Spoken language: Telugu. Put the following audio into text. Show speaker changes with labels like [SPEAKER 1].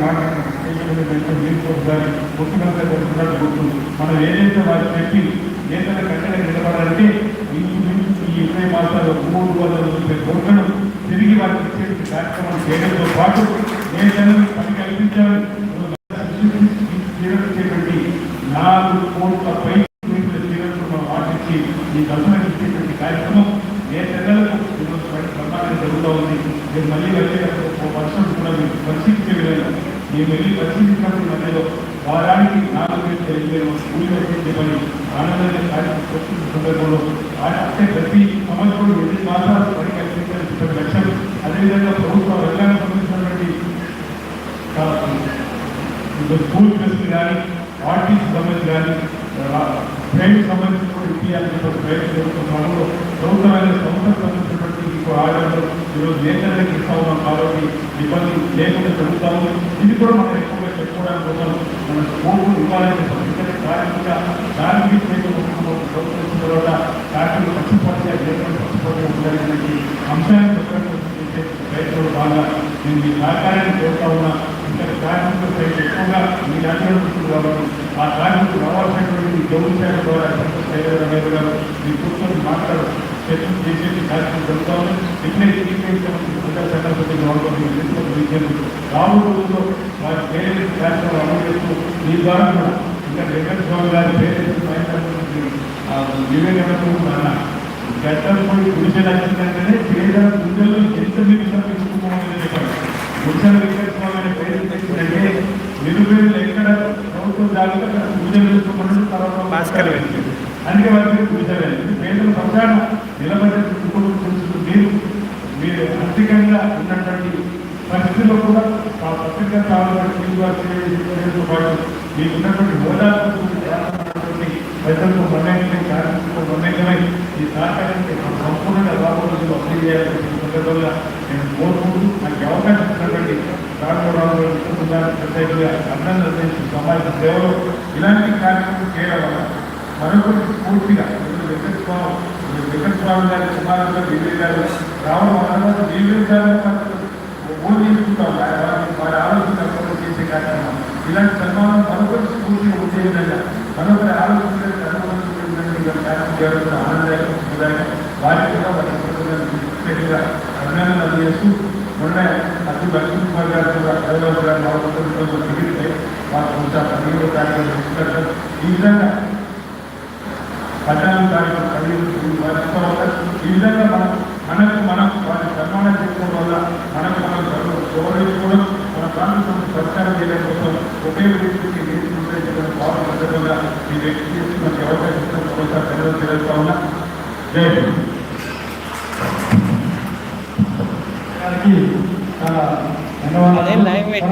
[SPEAKER 1] మాట్లాడి మాట్లాడి ఒకసారి ముఖ్యమంత్రి కొడుతున్నట్టు గుర్తుంది. మనం ఏదైతే వారు చెప్పి ఏదైనా కట్టడం నిలబడాలంటే ఇంచుమించు ఈ ఇరవై మాసాలు మూడు వందల ముప్పై కోట్లను తిరిగి వారికి ఇచ్చే కార్యక్రమం చేయడంతో పాటు నేతలను పని కల్పించాలని చేపట్టి నాలుగు కోట్ల పై జీవనకు మనం ఆశించి ఈ దర్శనం ఇచ్చేటువంటి కార్యక్రమం ఏ నెలలకు ఈరోజు జరుగుతూ ఉంది నేను మళ్ళీ వచ్చేటప్పుడు ఒక వర్షం కూడా మీరు పరిశీలించే విధంగా నేను వెళ్ళి పరిశీలించినప్పుడు మధ్యలో వారానికి నాలుగు వేలు తెలియజేయడం స్కూల్ కూలి వచ్చే కార్యక్రమం సందర్భంలో. ఆ- అంటే ప్రతి సంవత్సరం ఎన్ని మాసాలు పని కల్పించాల్సిన లక్ష్యం. అదేవిధంగా ప్రభుత్వం రంగానికి సంబంధించినటువంటి స్కూల్ బస్సులు కానీ ఆర్టీసీ సంబంధించి కానీ ప్రైవేట్ సంబంధించిన కూడా ఇప్పించాలని ప్రయత్నం జరుగుతున్న ప్రభుత్వం రంగ సంస్థకు సంబంధించినటువంటి ఇంకో ఆర్డర్లు ఈరోజు నేతలకు ఇస్తా ఉన్నాం కాబట్టి ఇబ్బంది లేకుండా జరుగుతాము. ఇది కూడా మనం ఎక్కువగా చెప్పుకోవడానికి కోసం మన స్కూల్ ఇవ్వాలని ఎందుకంటే కార్మిక కార్మిక ప్రభుత్వం తర్వాత కార్మికులు పక్షపాతి లేకుండా పక్షపాతి ఉండాలనే అంశాన్ని చెప్పడానికి చేసే బాగా నేను మీ సహకారాన్ని కోరుతా ఉన్నా. ఇంకా కార్మికుల సైతం ఎక్కువగా మీ దాంట్లో కాబట్టి ఆ కార్మికులు రావాల్సినటువంటి గౌరవ శాఖ ద్వారా శైలజ గారు. మీ కూర్చొని మాట్లాడు చేసేది కార్యక్రమం జరుగుతా ఉంది ఎప్పుడైతే సందర్భంగా గవర్నమెంట్ రాబోయే రోజుల్లో వారి పేరు కార్యక్రమాలు అమలు చేస్తూ మీ ద్వారా కూడా ఇంకా వెంకట స్వామి గారి పేరు వివేకానంద గతం పోయి గుడిసె వచ్చిందంటేనే పేదల గుండెల్లో ఎంత మీరు తప్పించుకోవాలని చెప్పారు గుడిసెల వెంకటస్వామి అనే పేరు తెచ్చిందంటే నిరుపేదలు ఎక్కడ ప్రభుత్వం జాగ్రత్త అక్కడ గుడిసెలు వేసుకోమని తర్వాత అన్ని వారికి గుడిసెలు వెళ్ళింది పేదల పక్షాన నిలబడే కుటుంబం మీరు మీరు ఆర్థికంగా ఉన్నటువంటి పరిస్థితుల్లో కూడా ఆ పత్రిక కావాలని పాటు మీకు ఉన్నటువంటి హోదా ప్రజలకు మన్నైతే కార్మికులకు మన్నైతమై ఈ సహకారానికి సంపూర్ణంగా రాబోతులు అప్లై చేయాలని సందర్భంగా నేను కోరుకుంటూ నాకు అవకాశం ఇచ్చినటువంటి రాఘవరావు ప్రత్యేకంగా అన్నం నిర్ణయించిన సమాజ సేవలో ఇలాంటి కార్యక్రమం చేయడం వల్ల మరొకటి పూర్తిగా వెంకటస్వామి వెంకటస్వామి గారి కుమారుడు వివేక్ గారు రావడం వల్ల వివేక్ గారు ఓన్ వారి ఆలోచన చేసే కార్యక్రమం ఇలాంటి సన్మానం మరొకటి స్ఫూర్తిగా ఉండే విధంగా మరొకరి ఆలోచన కార్యక్రమం చేయడం ఆనందదాయకం సుఖదాయకం వారికి కూడా వారి ప్రత్యేకంగా అభినందనలు అందజేస్తూ మొన్న అతి లక్ష్మీ కుమార్ గారు కూడా హైదరాబాద్ గారు నాలుగు దిగితే వారు కొంచెం ఈ విధంగా పదిహేను వారి తర్వాత ఈ విధంగా మనం మనకు మనం వారి సన్మానం చేసుకోవడం వల్ల మనకు మనం గౌరవ- గౌరవించుకోవడం మన ప్రాంతం సత్కారం చేయడం కోసం ఒకే వ్యక్తికి భావన సందర్భంగా ఈ వ్యక్తి మనకి అవకాశం ఒకసారి తెలుస్తా ఉన్నా. జై
[SPEAKER 2] ధన్యవాదాలు.